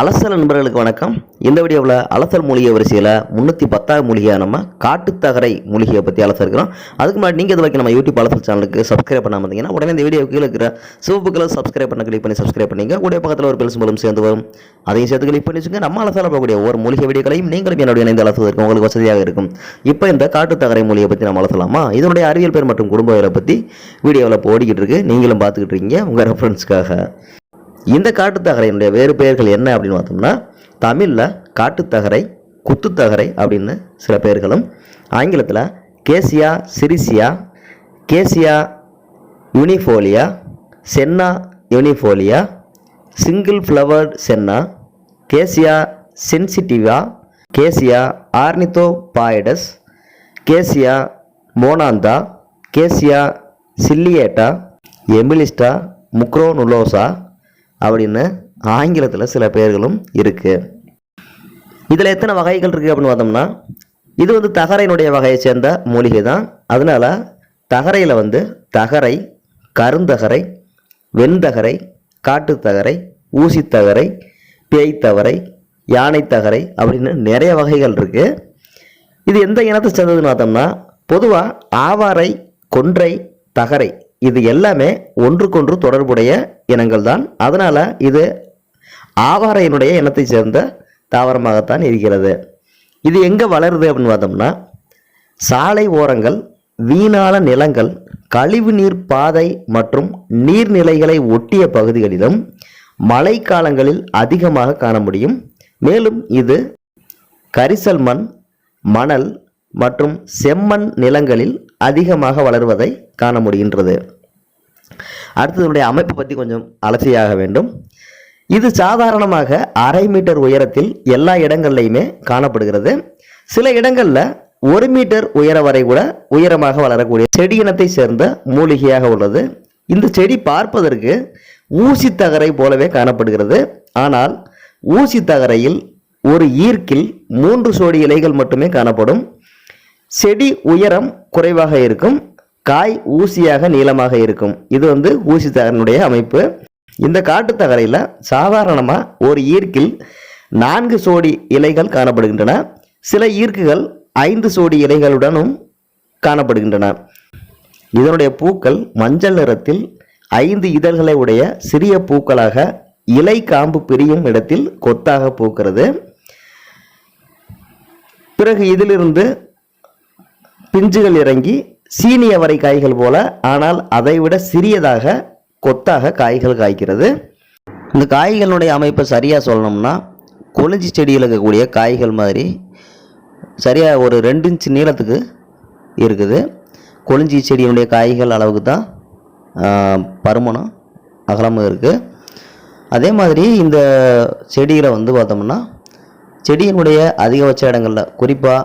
அலசல் நண்பர்களுக்கு வணக்கம். இந்த வீடியோவில் அலசல் மூலிகை வரிசையில் முந்நூற்றி பத்தாவது மூலிகையாக நம்ம காட்டுத்தகரை மூலிகையை பற்றி அலச இருக்கிறோம். அதுக்கு முன்னாடி நீங்கள் இது வரைக்கும் நம்ம யூடியூப் அலசல் சேனலுக்கு சப்ஸ்கிரைப் பண்ணாமல் இருந்தீங்கன்னா உடனே இந்த வீடியோ கீழே இருக்கிற சிவப்பு கலர் சப்ஸ்கிரைப் பண்ண கிளிக் பண்ணி சப்ஸ்கிரைப் பண்ணிங்க உடைய பக்கத்தில் ஒரு பெருசு மூலம் சேர்ந்து வரும். அதையும் சேர்த்து கிளிக் பண்ணி வச்சுங்க நம்ம அலசால போகக்கூடிய ஒவ்வொரு மூலிகை வீடியோக்களையும் நீங்களும் என்னுடைய இணைந்து அலசுவதற்கு உங்களுக்கு வசதியாக இருக்கும். இப்போ இந்த காட்டுத்தகரை மூலிகை பற்றி நம்ம அலசலாமா? இதனுடைய அறிவியல் பேர் மற்றும் குடும்ப பற்றி வீடியோவில் இப்போ ஓடிக்கிட்டு இருக்கு. நீங்களும் பார்த்துக்கிட்டு இருக்கீங்க. உங்கள் ரெஃபரன்ஸ்க்காக இந்த காட்டுத்தகரையினுடைய வேறு பெயர்கள் என்ன அப்படின்னு பார்த்தோம்னா தமிழில் காட்டுத்தகரை குத்துத்தகரை அப்படின்னு சில பெயர்களும் ஆங்கிலத்தில் Kezia சிரிசியா cassia unifolia senna unifolia single flowered senna cassia sensitiva cassia ஆர்னித்தோ பாய்டஸ் கேசியா மோனாந்தா கேசியா சில்லியேட்டா எமிலிஸ்டா முக்ரோனுலோசா அப்படின்னு ஆங்கிலத்தில் சில பெயர்களும் இருக்குது இதில் எத்தனை வகைகள் இருக்குது அப்படின்னு பார்த்தோம்னா இது வந்து தகரையினுடைய வகையை சேர்ந்த மூலிகை தான். அதனால் தகரையில் வந்து தகரை கருந்தகரை வெண்தகரை காட்டுத்தகரை ஊசித்தகரை பேய்த்தவரை யானைத்தகரை அப்படின்னு நிறைய வகைகள் இருக்குது இது எந்த இனத்தை சேர்ந்ததுன்னு பார்த்தோம்னா பொதுவாக ஆவாரை கொன்றை தகரை இது எல்லாமே ஒன்றுக்கொன்று தொடர்புடைய இனங்கள் தான் அதனால் இது ஆவாரையினுடைய இனத்தை சேர்ந்த தாவரமாகத்தான் இருக்கிறது. இது எங்கே வளருது அப்படின்னு பார்த்தோம்னா சாலை ஓரங்கள் வீணான நிலங்கள் கழிவுநீர் பாதை மற்றும் நீர்நிலைகளை ஒட்டிய பகுதிகளிலும் மழைக்காலங்களில் அதிகமாக காண முடியும். மேலும் இது கரிசல் மண் மணல் மற்றும் செம்மண் நிலங்களில் அதிகமாக வளருவதை காண முடிகின்றது. அடுத்ததுடைய அமைப்பு பற்றி கொஞ்சம் அலசியாக வேண்டும். இது சாதாரணமாக அரை மீட்டர் உயரத்தில் எல்லா இடங்கள்லையுமே காணப்படுகிறது. சில இடங்களில் ஒரு மீட்டர் உயர வரை கூட உயரமாக வளரக்கூடிய செடி இனத்தை சேர்ந்த மூலிகையாக உள்ளது. இந்த செடி பார்ப்பதற்கு ஊசி தகரை போலவே காணப்படுகிறது. ஆனால் ஊசி தகரையில் ஒரு ஈர்க்கில் மூன்று சோடி இலைகள் மட்டுமே காணப்படும். செடி உயரம் குறைவாக இருக்கும் காய் ஊசியாக நீளமாக இருக்கும். இது வந்து ஊசி தகரனுடைய அமைப்பு. இந்த காட்டு தகரையில் சாதாரணமாக ஒரு ஈர்க்கில் நான்கு சோடி இலைகள் காணப்படுகின்றன. சில ஈர்க்குகள் ஐந்து சோடி இலைகளுடனும் காணப்படுகின்றன. இதனுடைய பூக்கள் மஞ்சள் நிறத்தில் ஐந்து இதழ்களை உடைய சிறிய பூக்களாக இலை காம்பு பிரியும் இடத்தில் கொத்தாக பூக்கிறது. பிறகு இதிலிருந்து பிஞ்சுகள் இறங்கி சீனிய வரை காய்கள் போல ஆனால் அதைவிட சிறியதாக கொத்தாக காய்கள் காய்க்கிறது. இந்த காய்களுடைய அமைப்பை சரியாக சொல்லணும்னா கொளிஞ்சி செடியில் இருக்கக்கூடிய காய்கள் மாதிரி சரியாக ஒரு ரெண்டு இன்ச் நீளத்துக்கு இருக்குது. கொளிஞ்சி செடியினுடைய காய்கள் அளவுக்கு தான் பருமனம் அகலமும் இருக்குது அதே மாதிரி இந்த செடியில் வந்து பார்த்தோம்னா செடியினுடைய அதிகபட்ச இடங்களில் குறிப்பாக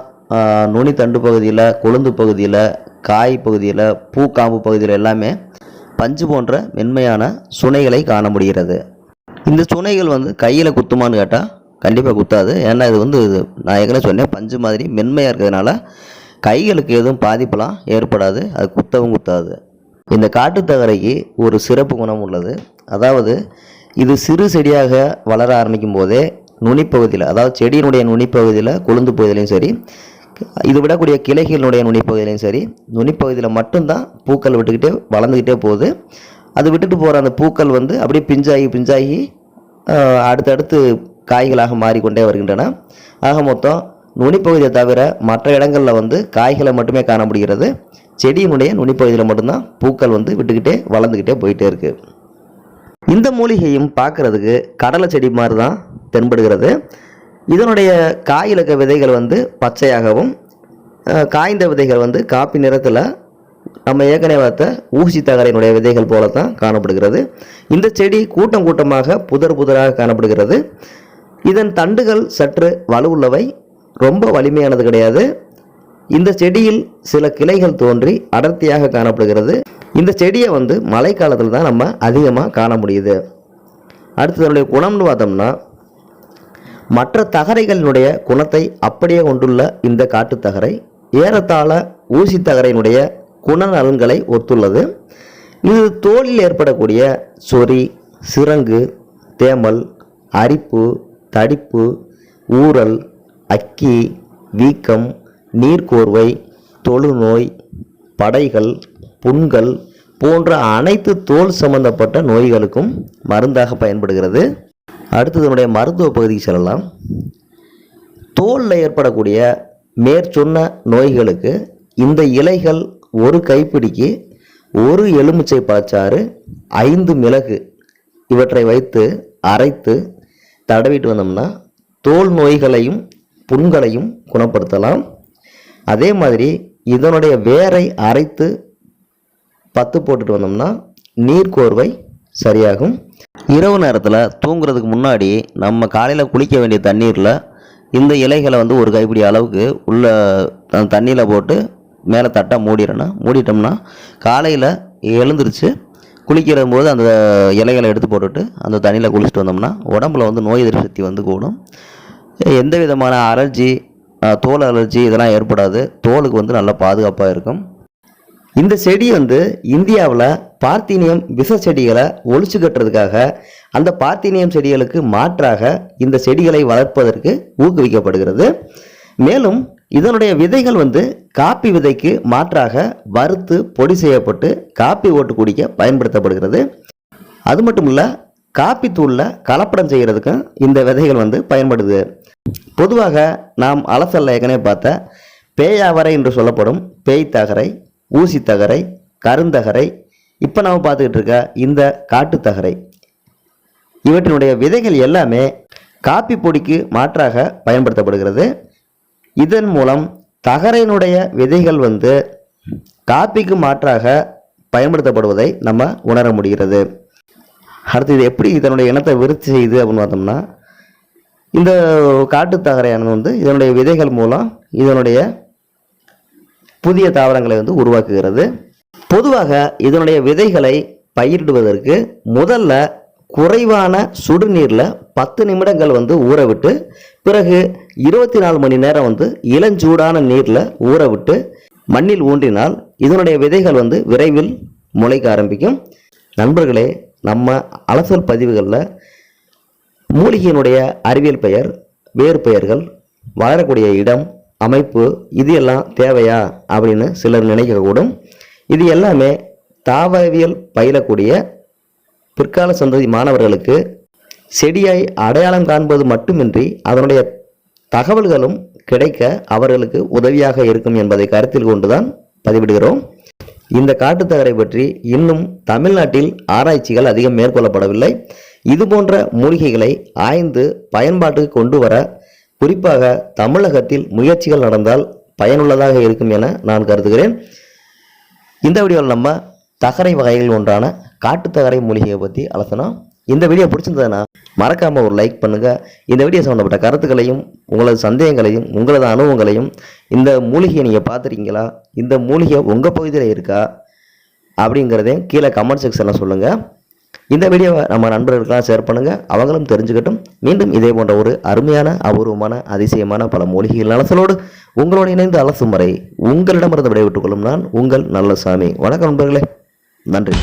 நுனி தண்டு பகுதியில் கொழுந்து பகுதியில் காய் பகுதியில் பூக்காம்பு பகுதியில் எல்லாமே பஞ்சு போன்ற மென்மையான சுனைகளை காண முடிகிறது. இந்த சுனைகள் வந்து கையில் குத்துமான்னு கேட்டால் கண்டிப்பாக குத்தாது. ஏன்னா இது வந்து இது நான் ஏற்கனவே சொன்னேன் பஞ்சு மாதிரி மென்மையாக இருக்கிறதுனால கைகளுக்கு எதுவும் பாதிப்பெலாம் ஏற்படாது அது குத்தவும் குத்தாது. இந்த காட்டுத்தகரைக்கு ஒரு சிறப்பு குணம் உள்ளது. அதாவது இது சிறு செடியாக வளர ஆரம்பிக்கும் போதே நுனிப்பகுதியில் அதாவது செடியினுடைய நுனிப்பகுதியில் கொழுந்து பகுதியிலையும் சரி இது விடக்கூடிய கிளைகளினுடைய நுனிப்பகுதியிலையும் சரி நுனிப்பகுதியில் மட்டும்தான் பூக்கள் விட்டுக்கிட்டே வளர்ந்துக்கிட்டே போகுது. அது விட்டுட்டு போகிற அந்த பூக்கள் வந்து அப்படியே பிஞ்சாகி பிஞ்சாகி அடுத்தடுத்து காய்களாக மாறிக்கொண்டே வருகின்றன. ஆக மொத்தம் நுனிப்பகுதியை தவிர மற்ற இடங்களில் வந்து காய்களை மட்டுமே காண முடிகிறது. செடியினுடைய நுனிப்பகுதியில் மட்டும்தான் பூக்கள் வந்து விட்டுக்கிட்டே வளர்ந்துக்கிட்டே போயிட்டே இருக்குது இந்த மூலிகையும் பார்க்குறதுக்கு கடலை செடி மாதிரி தான் தென்படுகிறது. இதனுடைய காயிலக்க விதைகள் வந்து பச்சையாகவும் காய்ந்த விதைகள் வந்து காப்பி நிறத்தில் நம்ம ஏற்கனவே பார்த்த ஊசி தகரையினுடைய விதைகள் போல தான் காணப்படுகிறது. இந்த செடி கூட்டம் கூட்டமாக புதர் புதராக காணப்படுகிறது. இதன் தண்டுகள் சற்று வலுவுள்ளவை ரொம்ப வலிமையானது கிடையாது. இந்த செடியில் சில கிளைகள் தோன்றி அடர்த்தியாக காணப்படுகிறது. இந்த செடியை வந்து மழைக்காலத்தில் தான் நம்ம அதிகமாக காண முடியுது. அடுத்து அதனுடைய குணம்னு பார்த்தோம்னா மற்ற தகரைகளினுடைய குணத்தை அப்படியே கொண்டுள்ள இந்த காட்டுத்தகரை ஏறத்தாழ ஊசி தகரையினுடைய குணநலன்களை ஒத்துள்ளது. இது தோலில் ஏற்படக்கூடிய சொறி சிறங்கு தேமல் அரிப்பு தடிப்பு ஊறல் அக்கி வீக்கம் நீர்க்கோர்வை தொழுநோய் படைகள் புண்கள் போன்ற அனைத்து தோல் சம்பந்தப்பட்ட நோய்களுக்கும் மருந்தாக பயன்படுகிறது. அடுத்தது இதனுடைய மருத்துவ பகுதிக்கு செல்லலாம். தோலில் ஏற்படக்கூடிய மேற்சொன்ன நோய்களுக்கு இந்த இலைகள் ஒரு கைப்பிடிக்கு ஒரு எலுமிச்சை பழச்சாறு ஐந்து மிளகு இவற்றை வைத்து அரைத்து தடவிட்டு வந்தோம்னா தோல் நோய்களையும் புண்களையும் குணப்படுத்தலாம். அதே மாதிரி இதனுடைய வேரை அரைத்து பத்து போட்டுட்டு வந்தோம்னா நீர்க்கோர்வை சரியாகும். இரவு நேரத்தில் தூங்குறதுக்கு முன்னாடி நம்ம காலையில் குளிக்க வேண்டிய தண்ணீரில் இந்த இலைகளை வந்து ஒரு கைப்பிடி அளவுக்கு உள்ள தண்ணியில் போட்டு மேலே தட்டாக மூடிடணும். மூடிட்டோம்னா காலையில் எழுந்திரிச்சு குளிக்கிற போது அந்த இலைகளை எடுத்து போட்டுட்டு அந்த தண்ணியில் குளிச்சுட்டு வந்தோம்னா உடம்புல வந்து நோய் எதிர்ப்பு சக்தி வந்து கூடும். எந்த விதமான அலர்ஜி தோல் அலர்ஜி இதெல்லாம் ஏற்படாது. தோலுக்கு வந்து நல்ல பாதுகாப்பாக இருக்கும். இந்த செடி வந்து இந்தியாவில் பார்த்தீனியம் விஷ செடிகளை ஒழிச்சு கட்டுறதுக்காக அந்த பார்த்தீனியம் செடிகளுக்கு மாற்றாக இந்த செடிகளை வளர்ப்பதற்கு ஊக்குவிக்கப்படுகிறது. மேலும் இதனுடைய விதைகள் வந்து காப்பி விதைக்கு மாற்றாக வறுத்து பொடி செய்யப்பட்டு காப்பி ஓட்டு குடிக்க பயன்படுத்தப்படுகிறது. அது மட்டும் இல்லை காப்பி தூளில் கலப்படம் செய்கிறதுக்கும் இந்த விதைகள் வந்து பயன்படுது. பொதுவாக நாம் அலசல்ல ஏற்கனவே பார்த்த பேயாவரை என்று சொல்லப்படும் பேய் தகரை ஊசி தகரை கருந்தகரை. இப்போ நாம் பார்த்துக்கிட்டு இருக்க இந்த காட்டுத்தகரை இவற்றினுடைய விதைகள் எல்லாமே காப்பி பொடிக்கு மாற்றாக பயன்படுத்தப்படுகிறது. இதன் மூலம் தகரையினுடைய விதைகள் வந்து காப்பிக்கு மாற்றாக பயன்படுத்தப்படுவதை நம்ம உணர முடிகிறது. அடுத்து இது எப்படி இதனுடைய இனத்தை விருத்தி செய்யுது அப்படின்னு பார்த்தோம்னா இந்த காட்டுத்தகரையானது வந்து இதனுடைய விதைகள் மூலம் இதனுடைய புதிய தாவரங்களை வந்து உருவாக்குகிறது. பொதுவாக இதனுடைய விதைகளை பயிரிடுவதற்கு முதல்ல குறைவான சுடுநீரில் பத்து நிமிடங்கள் வந்து ஊற விட்டு பிறகு இருபத்தி நாலு மணி நேரம் வந்து இளஞ்சூடான நீரில் ஊற விட்டு மண்ணில் ஊன்றினால் இதனுடைய விதைகள் வந்து விரைவில் முளைக்க ஆரம்பிக்கும். நண்பர்களே நம்ம அலசல் பதிவுகளில் மூலிகையினுடைய அறிவியல் பெயர் வேறு பெயர்கள் வளரக்கூடிய இடம் அமைப்பு இது எல்லாம் தேவையா? அப்படின்னு சிலர் நினைக்கக்கூடும். இது எல்லாமே தாவரவியல் பயிலக்கூடிய பிற்கால சந்ததி மாணவர்களுக்கு செடியை அடையாளம் காண்பது மட்டுமின்றி அதனுடைய தகவல்களும் கிடைக்க அவர்களுக்கு உதவியாக இருக்கும் என்பதை கருத்தில் கொண்டுதான் பதிவிடுகிறோம். இந்த காட்டுத்தகரை பற்றி இன்னும் தமிழ்நாட்டில் ஆராய்ச்சிகள் அதிகம் மேற்கொள்ளப்படவில்லை. இது போன்ற மூலிகைகளை ஆய்ந்து பயன்பாட்டுக்கு கொண்டு வர குறிப்பாக தமிழகத்தில் முயற்சிகள் நடந்தால் பயனுள்ளதாக இருக்கும் என நான் கருதுகிறேன். இந்த வீடியோவில் நம்ம தகரை வகைகள் ஒன்றான காட்டு தகரை மூலிகையை பற்றி அலசனோம் இந்த வீடியோ பிடிச்சிருந்ததுன்னா மறக்காமல் ஒரு லைக் பண்ணுங்கள் இந்த வீடியோ சம்மந்தப்பட்ட கருத்துக்களையும் உங்களது சந்தேகங்களையும் உங்களது அனுபவங்களையும் இந்த மூலிகையை நீங்கள் பார்த்துருக்கீங்களா? இந்த மூலிகை உங்கள் பகுதியில் இருக்கா? அப்படிங்கிறதையும் கீழே கமெண்ட் செக்ஷனில் சொல்லுங்கள் இந்த வீடியோவை நம்ம நண்பர்களுக்கெல்லாம் ஷேர் பண்ணுங்கள் அவங்களும் தெரிஞ்சுக்கட்டும். மீண்டும் இதே போன்ற ஒரு அருமையான அபூர்வமான அதிசயமான பல மூலிகைகள் நலசலோடு உங்களோடு இணைந்து அலசும் வரை உங்களிடமிருந்து விடைபெற்றுக் கொள்ளும் நான் உங்கள் நல்ல சாமி வணக்கம் நண்பர்களே. நன்றி.